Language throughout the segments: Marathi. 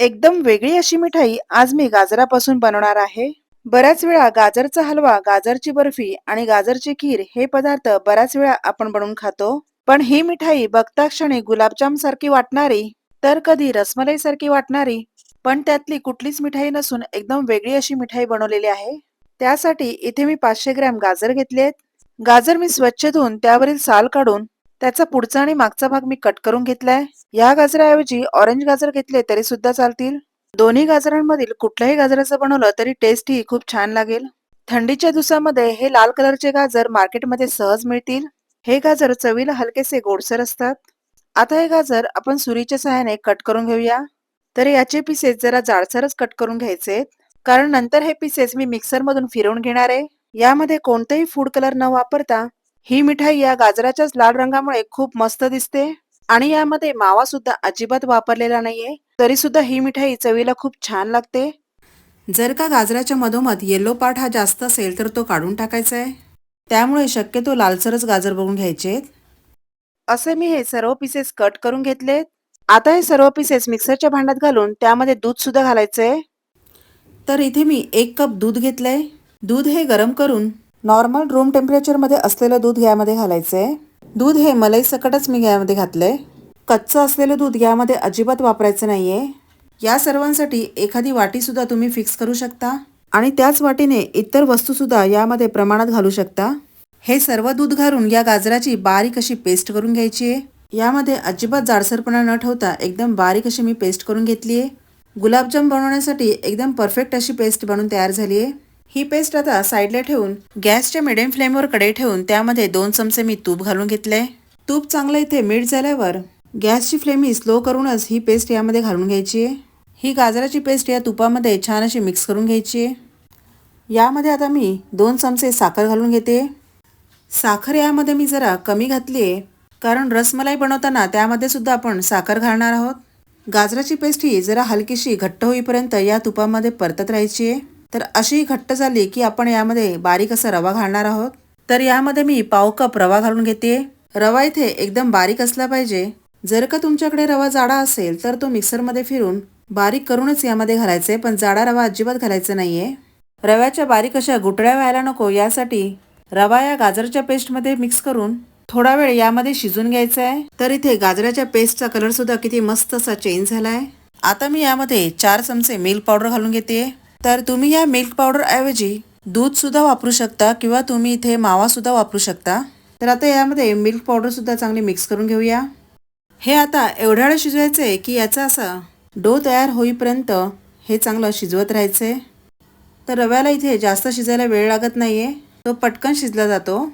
एकदम वेगळी अशी मिठाई आज मी गाजरापासून बनवणार आहे. बऱ्याच वेळा गाजरचा हलवा गाजरची बर्फी आणि गाजरची खीर हे पदार्थ बऱ्याच वेळा आपण बनवून खातो. पण ही मिठाई बघता क्षणी गुलाबजाम सारखी वाटणारी तर कधी रसमलाई सारखी वाटणारी पण त्यातली कुठलीच मिठाई नसून एकदम वेगळी अशी मिठाई बनवलेली आहे. त्यासाठी इथे मी पाचशे ग्रॅम गाजर घेतलेत. गाजर मी स्वच्छ धुवून त्यावरील साल काढून त्याचा पुढचा आणि मागचा भाग मी कट करून घेतलाय. या गाजराऐवजी ऑरेंज गाजर घेतले तरी सुद्धा चालतील. दोन्ही गाजरांमधील कुठल्याही गाजराचं बनवलं तरी टेस्ट ही खूप छान लागेल. थंडीच्या दिवसामध्ये हे लाल कलरचे गाजर मार्केटमध्ये सहज मिळतील. हे गाजर चवीला हलकेसे गोडसर असतात. आता हे गाजर आपण सुरीच्या सहाय्याने कट करून घेऊया. तर याचे पीसेस जरा जाडसरच कट करून घ्यायचे कारण नंतर हे पीसेस मी मिक्सरमधून फिरवून घेणार आहे. यामध्ये कोणतेही फूड कलर न वापरता ही मिठाई या गाजराच्याच लाल रंगामुळे खूप मस्त दिसते. आणि यामध्ये मावा सुद्धा अजिबात वापरलेला नाहीये. तरी सुद्धा ही मिठाई चवीला खूप छान लागते. जर का गाजराच्या मधोमध येलो पाठ हा जास्त असेल तर तो काढून टाकायचा आहे त्यामुळे शक्यतो लालसरच गाजर बघून घ्यायचे. असे मी हे सर्व पीसेस कट करून घेतलेत. आता हे सर्व पीसेस मिक्सरच्या भांड्यात घालून त्यामध्ये दूध सुद्धा घालायचंय. तर इथे मी एक कप दूध घेतलंय. दूध हे गरम करून नॉर्मल रूम टेम्परेचरमध्ये असलेलं दूध यामध्ये आहे दूध हे मलाई सकटच मी यामध्ये घातलंय. कच्चं असलेलं दूध यामध्ये अजिबात वापरायचं नाहीये. या सर्वांसाठी एखादी वाटी सुद्धा तुम्ही फिक्स करू शकता. आणि त्याच वाटीने इतर वस्तू सुद्धा यामध्ये प्रमाणात घालू शकता. हे सर्व दूध घालून या गाजराची बारीक अशी पेस्ट करून घ्यायची आहे. यामध्ये अजिबात जाडसरपणा न ठेवता एकदम बारीक अशी मी पेस्ट करून घेतली आहे गुलाबजाम बनवण्यासाठी एकदम परफेक्ट अशी पेस्ट बनवून तयार झाली आहे ही पेस्ट आता साईडला ठेवून गॅसच्या मिडियम फ्लेमवर कडे ठेवून त्यामध्ये दोन चमचे मी तूप घालून घेतले तूप चांगलं इथे मीठ झाल्यावर गॅसची फ्लेम ही स्लो करूनच ही पेस्ट यामध्ये घालून घ्यायची आहे. ही गाजराची पेस्ट या तुपामध्ये छान अशी मिक्स करून घ्यायची आहे. यामध्ये आता मी दोन चमचे साखर घालून घेते. साखर यामध्ये मी जरा कमी घातली आहे कारण रसमलाई बनवताना त्यामध्ये सुद्धा आपण साखर घालणार आहोत. गाजराची पेस्ट ही जरा हलकीशी घट्ट होईपर्यंत या तुपामध्ये परतत राहायची आहे. तर अशी घट्ट झाली की आपण यामध्ये बारीक असा रवा घालणार आहोत. तर यामध्ये मी पाव कप रवा घालून घेते रवा इथे एकदम बारीक असला पाहिजे. जर का तुमच्याकडे रवा जाडा असेल तर तो मिक्सरमध्ये फिरून बारीक करूनच यामध्ये घालायचे पण जाडा रवा अजिबात घालायचा नाहीये. रव्याच्या बारीक अशा गुटळ्या व्हायला नको यासाठी रवा या गाजरच्या पेस्टमध्ये मिक्स करून थोडा वेळ यामध्ये शिजून घ्यायचा आहे तर इथे गाजराच्या पेस्टचा कलर सुद्धा किती मस्त असा चेंज झालाय. आता मी यामध्ये चार चमचे मिल्क पावडर घालून घेते तर तुम्ही या मिल्क पावडर ऐवजी दूध सुद्धा वापरू शकता किंवा तुम्ही इथे मावा सुद्धा वापरू शकता. तर आता यामध्ये मिल्क पावडर सुद्धा चांगली मिक्स करून घेऊया. हे आता एवढ्या वेळ आहे की याचा असा डो तयार होईपर्यंत हे चांगलं शिजवत राहायचे. तर रव्याला इथे जास्त शिजायला वेळ लागत नाही आहे तो पटकन शिजला जातो.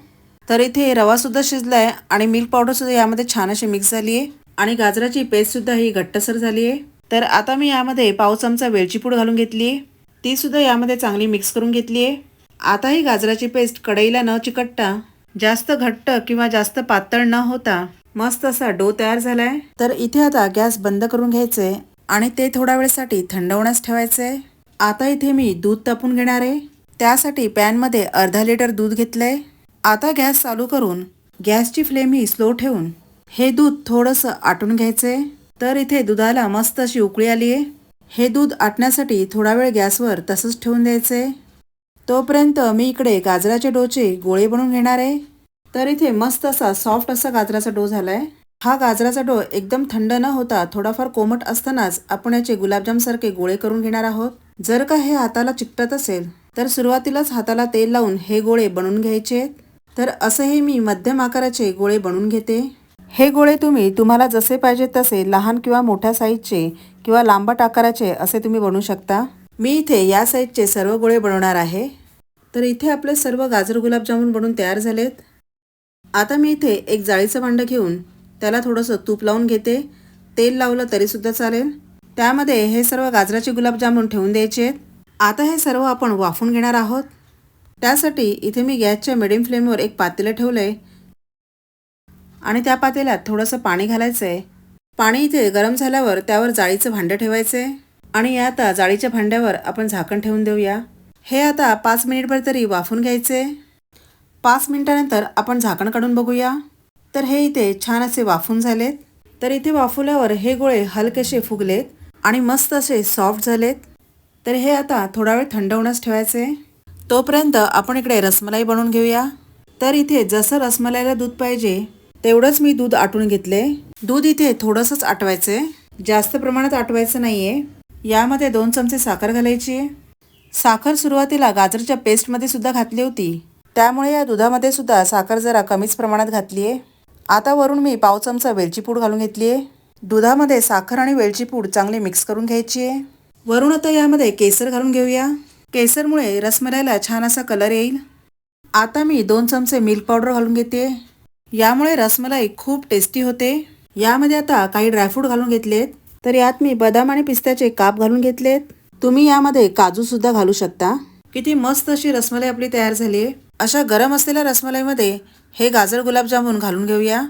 तर इथे रवासुद्धा शिजला शिजलाय आणि मिल्क पावडरसुद्धा यामध्ये छान अशी मिक्स झाली आहे आणि गाजराची पेस्टसुद्धा ही घट्टसर झाली आहे तर आता मी यामध्ये पाव चमचा वेलची पूड घालून घेतली आहे ती सुद्धा यामध्ये चांगली मिक्स करून घेतली आहे. आता ही गाजराची पेस्ट कढईला न चिकटता जास्त घट्ट किंवा जास्त पातळ न होता मस्त असा डो तयार झालाय. तर इथे आता गॅस बंद करून घ्यायचे आणि ते थोड्या वेळेसाठी थंड होण्यास ठेवायचे. आता इथे मी दूध तापून घेणार आहे. त्यासाठी पॅनमध्ये अर्धा लिटर दूध घेतलंय. आता गॅस चालू करून गॅसची फ्लेम ही स्लो ठेवून हे दूध थोडंसं आटून घ्यायचंय तर इथे दुधाला मस्त अशी उकळी आली आहे हे दूध आटण्यासाठी थोडा वेळ गॅसवर तसंच ठेवून द्यायचे. तोपर्यंत मी इकडे गाजराचे डोचे गोळे बनवून घेणार आहे. तर इथे मस्त असा सॉफ्ट असा गाजराचा डो झालाय. हा गाजराचा डो एकदम थंड न होता थोडाफार कोमट असतानाच आपण याचे गुलाबजामसारखे गोळे करून घेणार आहोत. जर का हे हाताला चिकटत असेल तर सुरुवातीलाच हाताला तेल लावून हे गोळे बनवून घ्यायचे. तर असंही मी मध्यम आकाराचे गोळे बनवून घेते. हे गोळे तुम्ही तुम्हाला जसे पाहिजे तसे लहान किंवा मोठ्या साईजचे किंवा लांबट आकाराचे असे तुम्ही बनवू शकता. मी इथे या साईजचे सर्व गोळे बनवणार आहे. तर इथे आपले सर्व गाजर गुलाबजामुन बनवून तयार झालेत. आता मी इथे एक जाळीचं भांडं घेऊन त्याला थोडंसं तूप लावून घेते. तेल लावलं तरीसुद्धा चालेल. त्यामध्ये हे सर्व गाजराचे गुलाबजामुन ठेवून द्यायचे. आहेत आता हे सर्व आपण वाफून घेणार आहोत. त्यासाठी इथे मी गॅसच्या मिडियम फ्लेमवर एक पातेलं ठेवलं आहे आणि त्या पातेल्यात थोडंसं पाणी घालायचं आहे पाणी इथे गरम झाल्यावर त्यावर जाळीचं भांडं ठेवायचं. आहे आणि या आता जाळीच्या भांड्यावर आपण झाकण ठेवून देऊया. हे आता पाच मिनिटभर तरी वाफून घ्यायचे. पाच मिनिटानंतर आपण झाकण काढून बघूया. तर हे इथे छान असे वाफून झालेत. तर इथे वाफवल्यावर हे गोळे हलकेसे फुगलेत आणि मस्त असे सॉफ्ट झालेत. तर हे आता थोडा वेळ थंड होण्यास ठेवायचे. तोपर्यंत आपण इकडे रसमलाई बनवून घेऊया. तर इथे जसं रसमलाईला दूध पाहिजे तेवढंच मी दूध आटून घेतले. दूध इथे थोडंसंच आटवायचे. जास्त प्रमाणात आटवायचं नाहीये. यामध्ये दोन चमचे साखर घालायची. आहे साखर सुरुवातीला गाजरच्या पेस्टमध्ये सुद्धा घातली होती. त्यामुळे या दुधामध्ये सुद्धा साखर जरा कमीच प्रमाणात घातली आहे आता वरून मी पाव चमचा वेलची पूड घालून घेतली आहे दुधामध्ये साखर आणि वेलची पूड चांगली मिक्स करून घ्यायची आहे वरून आता यामध्ये केसर घालून घेऊया. केसरमुळे रसमलाईला छान असा कलर येईल. आता मी दोन चमचे मिल्क पावडर घालून घेते यामुळे रसमलाई खूप टेस्टी होते. यामध्ये आता काही ड्रायफ्रूट घालून घेतलेत. तर यात मी बदाम आणि पिस्त्याचे काप घालून घेतलेत. तुम्ही यामध्ये काजू सुद्धा घालू शकता. किती मस्त अशी रसमलाई आपली तयार झाली आहे. अशा गरम असलेल्या रसमलाईमध्ये हे गाजर गुलाबजामुन घालून घेऊया.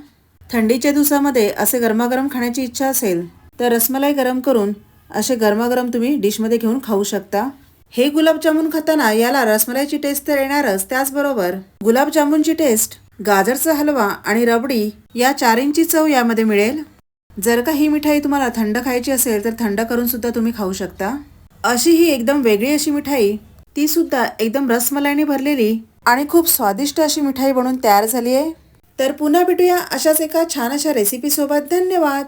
थंडीच्या दिवसामध्ये असे गरमागरम खाण्याची इच्छा असेल तर रसमलाई गरम करून असे गरमागरम तुम्ही डिशमध्ये घेऊन खाऊ शकता. हे गुलाबजामुन खाताना याला रसमलाईची टेस्ट तर येणारच त्याचबरोबर गुलाबजामुनची टेस्ट गाजरचा हलवा आणि रबडी या चारींची चव यामध्ये मिळेल? जर का ही मिठाई तुम्हाला थंड खायची असेल तर थंड करून सुद्धा तुम्ही खाऊ शकता. अशी ही एकदम वेगळी अशी मिठाई ती सुद्धा एकदम रसमलाईने भरलेली आणि खूप स्वादिष्ट अशी मिठाई बनून तयार झाली आहे. तर पुन्हा भेटूया अशाच एका छान अशा रेसिपी सोबत. धन्यवाद!